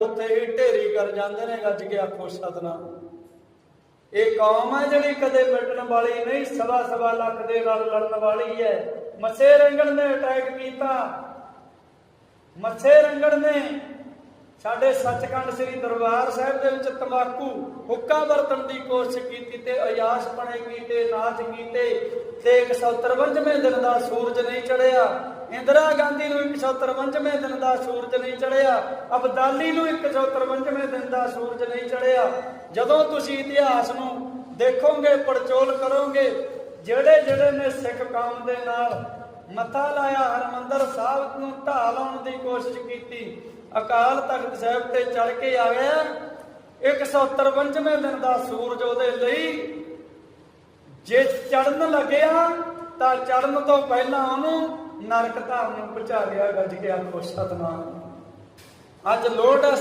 ਉੱਥੇ ਹੀ ਢੇਰੀ ਕਰ ਜਾਂਦੇ ਨੇ ਗੱਜ ਕੇ ਆਖੋ ਸਤਨਾਮ। ਇਹ ਕੌਮ ਹੈ ਜਿਹੜੀ ਕਦੇ ਮਿਟਣ ਵਾਲੀ ਨਹੀਂ, ਸਵਾ ਸਵਾ ਲੱਖ ਦੇ ਨਾਲ ਲੜਨ ਵਾਲੀ ਹੈ। ਮੱਸੇ ਰੰਗਣ ਨੇ ਅਟੈਕ ਕੀਤਾ। ਮੱਸੇ ਰੰਗਣ ਨੇ ਸਾਡੇ ਸੱਚਖੰਡ ਸ੍ਰੀ ਦਰਬਾਰ ਸਾਹਿਬ ਦੇ ਵਿੱਚ ਤੰਬਾਕੂ ਹੁੱਕਾ ਵਰਤਣ ਦੀ ਕੋਸ਼ਿਸ਼ ਕੀਤੀ ਤੇ ਅਯਾਸ਼ ਬਣੇ ਕੀਤੇ, ਨਾਚ ਕੀਤੇ। ਤੇ 153ਵੇਂ ਦਿਨ ਦਾ ਸੂਰਜ ਨਹੀਂ ਚੜਿਆ ਇੰਦਰਾ ਗਾਂਧੀ ਨੂੰ 153ਵੇਂ ਦਿਨ ਦਾ ਸੂਰਜ ਨਹੀਂ ਚੜਿਆ ਅਬਦਾਲੀ ਨੂੰ 153ਵੇਂ ਦਿਨ ਦਾ ਸੂਰਜ ਨਹੀਂ ਚੜਿਆ ਜਦੋਂ ਤੁਸੀਂ ਇਤਿਹਾਸ ਨੂੰ ਦੇਖੋਗੇ, ਪੜਚੋਲ ਕਰੋਗੇ, ਜਿਹੜੇ ਜਿਹੜੇ ਨੇ ਸਿੱਖ ਕੌਮ ਦੇ ਨਾਲ ਮੱਥਾ ਲਾਇਆ, ਹਰਮੰਦਰ ਸਾਹਿਬ ਨੂੰ ਢਾਹ ਲਾਉਣ ਦੀ ਕੋਸ਼ਿਸ਼ ਕੀਤੀ, ਅਕਾਲ ਤਖਤ ਸਾਹਿਬ ਤੇ ਚੜ ਕੇ ਆ ਗਿਆ 153ਵੇਂ ਦਿਨ ਦਾ ਸੂਰਜ ਉਹਦੇ ਲਈ ਜੇ ਚੜਨ ਲੱਗਿਆ ਤਾਂ ਚੜਨ ਤੋਂ ਪਹਿਲਾਂ ਉਹਨੂੰ ਨਰਕ ਧਾਮ ਨੂੰ ਪਹੁੰਚਾ ਗਿਆ ਗੱਜ ਕੇ ਆਖੋ, ਸਤਨਾਮ। ਅੱਜ ਲੋੜ ਹੈ